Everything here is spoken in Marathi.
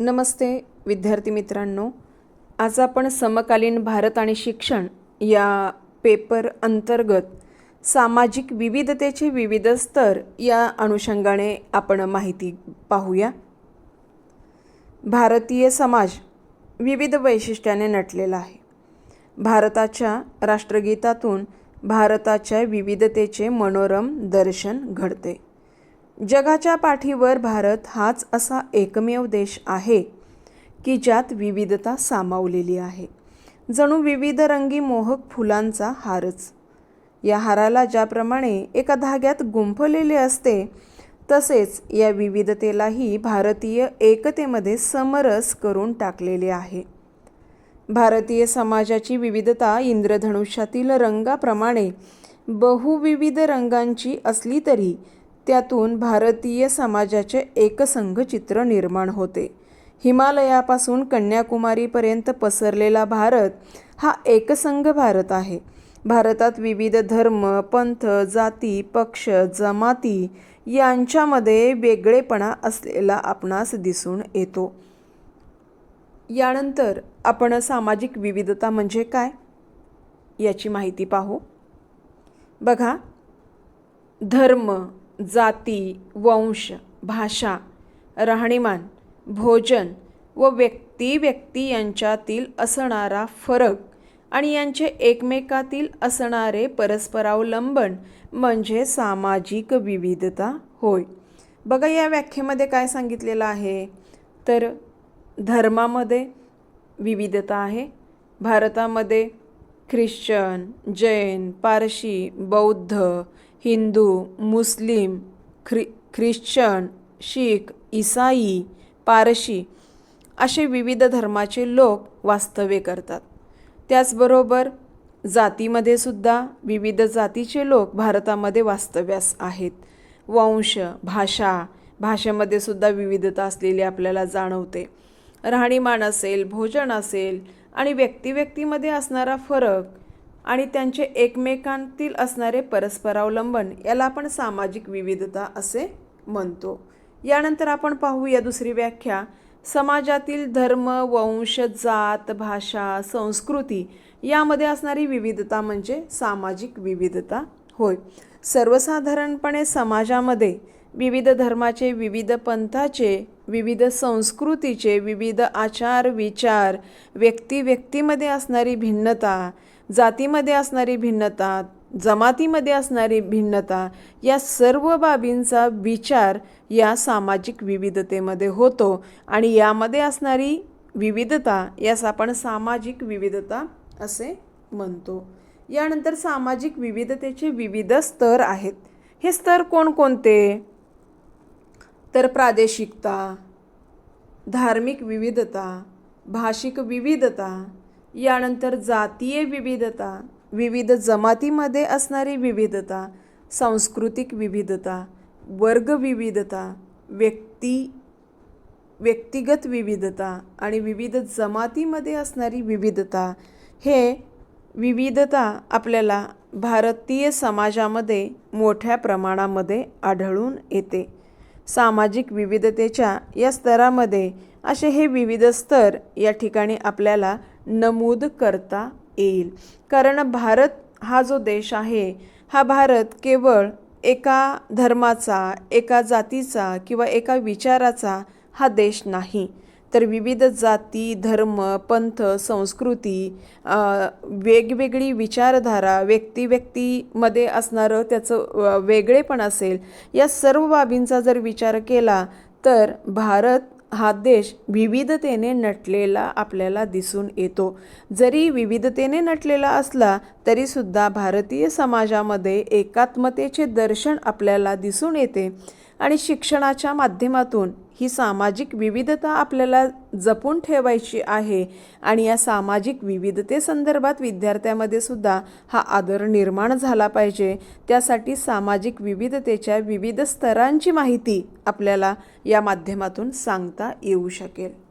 नमस्ते विद्यार्थी मित्रांनो. आज आपण समकालीन भारत आणि शिक्षण या पेपर अंतर्गत सामाजिक विविधतेचे विविध स्तर या अनुषंगाने आपण माहिती पाहूया. भारतीय समाज विविध वैशिष्ट्याने नटलेला आहे. भारताच्या राष्ट्रगीतातून भारताच्या विविधतेचे मनोरम दर्शन घडते. जगाच्या पाठीवर भारत हाच असा एकमेव देश आहे की ज्यात विविधता सामावलेली आहे. जणू विविध रंगी मोहक फुलांचा हारच. या हाराला ज्याप्रमाणे एका धाग्यात गुंफलेले असते तसेच या विविधतेलाही भारतीय एकतेमध्ये समरस करून टाकलेले आहे. भारतीय समाजाची विविधता इंद्रधनुष्यातील रंगाप्रमाणे बहुविविध रंगांची असली तरी त्यातून भारतीय समाजाचे एकसंघ चित्र निर्माण होते. हिमालयापासून कन्याकुमारीपर्यंत पसरलेला भारत हा एकसंघ भारत आहे. भारतात विविध धर्म पंथ जाती पक्ष जमाती यांच्यामध्ये वेगळेपणा असलेला आपणास दिसून येतो. यानंतर आपण सामाजिक विविधता म्हणजे काय? याची माहिती पाहू. बघा. धर्म जाती वंश भाषा राहणीमान भोजन व व्यक्ती व्यक्ती यांच्यातील असणारा फरक आणि यांचे एकमेकातील असणारे परस्परावलंबन म्हणजे सामाजिक विविधता होय. बघा या व्याख्येमध्ये काय सांगितलेलं आहे? तर धर्मामध्ये विविधता आहे. भारतामध्ये ख्रिश्चन जैन पारशी बौद्ध हिंदू मुस्लिम ख्रि ख्रिश्चन शीख इसाई पारशी असे विविध धर्माचे लोक वास्तव्य करतात. त्याचबरोबर जातीमध्ये सुद्धा विविध जातीचे लोक भारतामध्ये वास्तव्यास आहेत. वंश भाषा भाषेमध्ये सुद्धा विविधता असलेली आपल्याला जाणवते. राहणीमान असेल भोजन असेल आणि व्यक्तिव्यक्तीमध्ये असणारा फरक आणि त्यांचे एकमेकांतील असणारे परस्परावलंबन याला आपण सामाजिक विविधता असे म्हणतो. यानंतर आपण पाहूया दुसरी व्याख्या. समाजातील धर्म वंश जात भाषा संस्कृती यामध्ये असणारी विविधता म्हणजे सामाजिक विविधता. होय. सर्वसाधारणपणे समाजामध्ये विविध धर्माचे विविध पंथाचे विविध संस्कृतीचे विविध आचार विचार व्यक्ती व्यक्तीमध्ये असणारी भिन्नता जातीमध्ये असणारी भिन्नता जमातीमध्ये असणारी भिन्नता या सर्व बाबींचा विचार या सामाजिक विविधतेमध्ये होतो आणि यामध्ये असणारी विविधता यास आपण सामाजिक विविधता असे म्हणतो. यानंतर सामाजिक विविधतेचे विविध स्तर आहेत. हे स्तर कोणकोणते? तर प्रादेशिकता धार्मिक विविधता भाषिक विविधता यानंतर जातीय विविधता विविध जमातीमध्ये असणारी विविधता सांस्कृतिक विविधता वर्ग विविधता व्यक्ती व्यक्तिगत विविधता आणि विविध जमातीमध्ये असणारी विविधता. हे विविधता आपल्याला भारतीय समाजामध्ये मोठ्या प्रमाणामध्ये आढळून येते. सामाजिक विविधतेच्या या स्तरामध्ये असे हे विविध स्तर या ठिकाणी आपल्याला नमूद करता येईल. कारण भारत हा जो देश आहे हा भारत केवळ एका धर्माचा एका जातीचा किंवा एका विचाराचा हा देश नाही. तर विविध जाती धर्म पंथ संस्कृती वेगवेगळी विचारधारा व्यक्ती व्यक्तीमध्ये असणारं त्याचं वेगळेपण असेल या सर्व बाबींचा जर विचार केला तर भारत हा देश विविधतेने नटलेला आपल्याला दिसून येतो. जरी विविधतेने नटलेला असला तरीसुद्धा भारतीय समाजामध्ये एकात्मतेचे दर्शन आपल्याला दिसून येते. आणि शिक्षणाच्या माध्यमातून ही सामाजिक विविधता आपल्याला जपून ठेवायची आहे आणि या सामाजिक विविधतेसंदर्भात विद्यार्थ्यामध्ये सुद्धा हा आदर निर्माण झाला पाहिजे. त्यासाठी सामाजिक विविधतेच्या विविध स्तरांची माहिती आपल्याला या माध्यमातून सांगता येऊ शकेल.